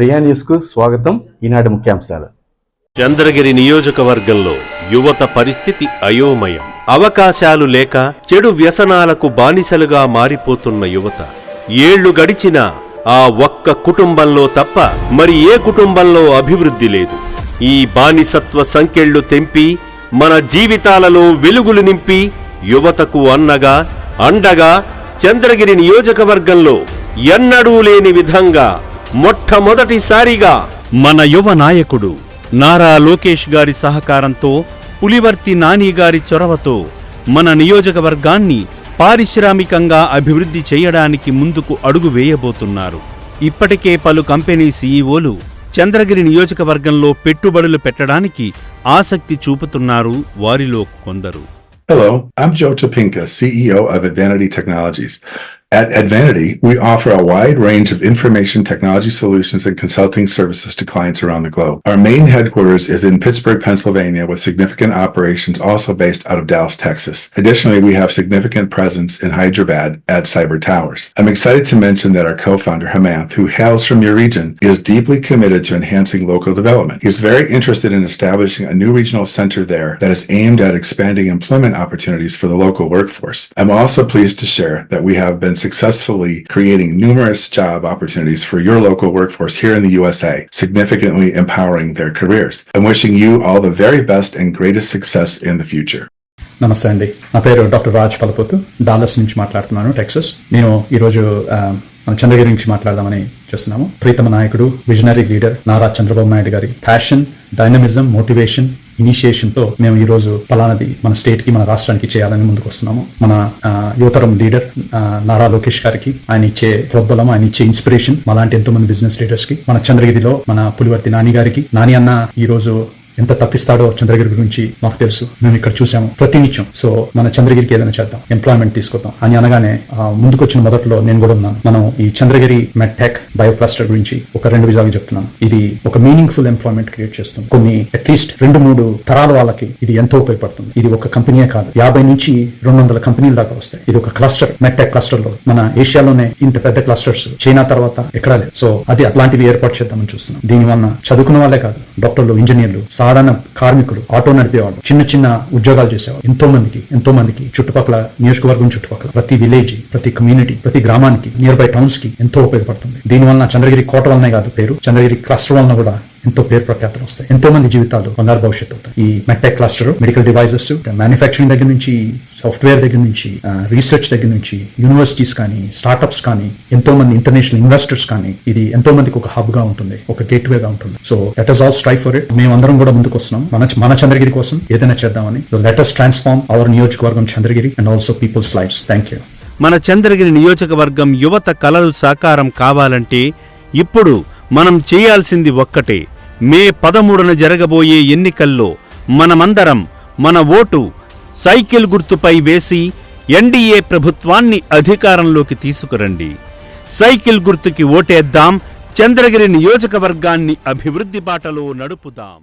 ప్రియా న్యూస్కు స్వాగతం. ఈనాటి ముఖ్యాంశాలు. చంద్రగిరి నియోజకవర్గంలో యువత పరిస్థితి అయోమయం. అవకాశాలు లేక చెడు వ్యసనాలకు బానిసలుగా మారిపోతున్న యువత. ఏళ్ళు గడిచినా ఆ ఒక్క కుటుంబంలో తప్ప మరి ఏ కుటుంబంలో అభివృద్ధి లేదు. ఈ బానిసత్వ సంఖ్యళ్ళు తెంపి మన జీవితాలలో వెలుగులు నింపి యువతకు అన్నగా అండగా చంద్రగిరి నియోజకవర్గంలో ఎన్నడూ లేని విధంగా మొట్టమొదటిసారిగా మన యువ నాయకుడు నారా లోకేష్ గారి సహకారంతో పులివర్తి నాని గారి చొరవతో మన నియోజకవర్గాన్ని పారిశ్రామికంగా అభివృద్ధి చేయడానికి ముందుకు అడుగు వేయబోతున్నారు ఇప్పటికే పలు కంపెనీ సీఈఓలు చంద్రగిరి నియోజకవర్గంలో పెట్టుబడులు పెట్టడానికి ఆసక్తి చూపుతున్నారు వారిలో కొందరు Hello, I'm Joe Topinka, CEO of Advanity Technologies. At Advanity, we offer a wide range of information technology solutions and consulting services to clients around the globe. Our main headquarters is in Pittsburgh, Pennsylvania, with significant operations also based out of Dallas, Texas. Additionally, we have significant presence in Hyderabad at Cyber Towers. I'm excited to mention that our co-founder, Hamanth, who hails from your region, is deeply committed to enhancing local development. He's very interested in establishing a new regional center there that is aimed at expanding employment opportunities for the local workforce. I'm also pleased to share that we have been successfully creating numerous job opportunities for your local workforce here in the USA, significantly empowering their careers. I'm wishing you all the very best and greatest success in the future. నమస్తే అండి నా పేరు doctor Raj పలపోతు Dallas నుంచి మాట్లాడుతున్నాను Texas నేను ఈరోజు ఆ, మన చంద్రగిరి నుంచి మాట్లాడదామని చేస్తున్నాము ప్రీతమ నాయకుడు విజనరీ లీడర్ నారా చంద్రబాబు నాయుడు గారి ప్యాషన్ డైనమిజం మోటివేషన్ ఇనిషియేషన్తో మేము ఈ రోజు పలానది మన స్టేట్కి మన రాష్ట్రానికి చేయాలని ముందుకు వస్తున్నాము మన యువతరం లీడర్ ఆ, నారా లోకేష్ గారికి ఆయన ఇచ్చే ప్రోద్బలం ఆయన ఇచ్చే ఇన్స్పిరేషన్ అలాంటి ఎంతో మంది బిజినెస్ లీడర్స్కి మన చంద్రగిరిలో మన పులివర్తి నాని గారికి నాని అన్న ఈ రోజు ఎంత తప్పిస్తాడో చంద్రగిరి గురించి మాకు తెలుసు. మేము ఇక్కడ చూసాము ప్రతినిత్యం. సో మన చంద్రగిరికి ఏదైనా చేద్దాం. ఎంప్లాయ్మెంట్ తీసుకొద్దాం. అని అనగానే ముందుకొచ్చిన మొదట్లో నేను కూడా ఉన్నాను. మనం ఈ చంద్రగిరి మెట్టెక్ బయో క్లస్టర్ గురించి ఒక రెండు విధాలుగా చెప్తున్నాను. ఇది ఒక మీనింగ్ఫుల్ ఎంప్లాయ్మెంట్ క్రియేట్ చేస్తుంది. కొన్ని అట్లీస్ట్ రెండు మూడు తరాల వాళ్ళకి ఇది ఎంతో ఉపయోగపడుతుంది. ఇది ఒక కంపెనీయే కాదు. యాభై నుంచి రెండు వందల కంపెనీల దాకా వస్తాయి. ఇది ఒక క్లస్టర్ మెట్టెక్ క్లస్టర్లో. మన ఏషియాలోనే ఇంత పెద్ద క్లస్టర్స్ చైనా తర్వాత ఎక్కడా లేదు. సో అది అట్లాంటివి ఏర్పాటు చేద్దామని చూస్తున్నాం. దీని వలన చదువుకున్న వాళ్ళే కాదు డాక్టర్లు ఇంజనీర్లు సాధారణ కార్మికులు ఆటో నడిపేవాళ్ళు చిన్న చిన్న ఉద్యోగాలు చేసేవాళ్ళు ఎంతో మందికి ఎంతో మందికి చుట్టుపక్కల నియోజకవర్గం చుట్టుపక్కల ప్రతి విలేజ్ ప్రతి కమ్యూనిటీ ప్రతి గ్రామానికి నియర్ బై టౌన్స్కి ఎంతో ఉపయోగపడుతుంది. దీని వలన చంద్రగిరి కోట వలనే కాదు పేరు. చంద్రగిరి క్లస్టర్ వలన కూడా ఎంతో పేరు ప్రఖ్యాతలు వస్తాయి. ఎంతో మంది జీవితాలు బంగారు భవిష్యత్తు అవుతాయి ఈ medtech cluster medical devices manufacturing దగ్గర నుంచి సాఫ్ట్వేర్ దగ్గర నుంచి రీసెర్చ్ దగ్గర నుంచి యూనివర్సిటీస్ కానీ స్టార్ట్అప్స్ కానీ ఎంతో మంది ఇంటర్నేషనల్ ఇన్వెస్టర్స్ కానీ ఇది ఎంతో మందికి ఒక హబ్గా ఉంటుంది ఒక గేట్ వేగా ఉంటుంది. So let us all strive for it మేమందరం కూడా ముందుకు వస్తున్నాం. మన మన చంద్రగిరి కోసం ఏదైనా చేద్దామని. లెట్ అస్ ట్రాన్స్ఫార్మ్ అవర్ నియోజకవర్గం Chandragiri and also peoples lives thank you మన చంద్రగిరి నియోజకవర్గం యువత కలలు సాకారం కావాలంటే ఇప్పుడు మనం చేయాల్సింది ఒక్కటే. మే పదమూడున జరగబోయే ఎన్నికల్లో మనమందరం మన ఓటు సైకిల్ గుర్తుపై వేసి ఎన్డీఏ ప్రభుత్వాన్ని అధికారంలోకి తీసుకురండి. సైకిల్ గుర్తుకి ఓటేద్దాం చంద్రగిరి నియోజకవర్గాన్ని అభివృద్ధి బాటలో నడుపుదాం.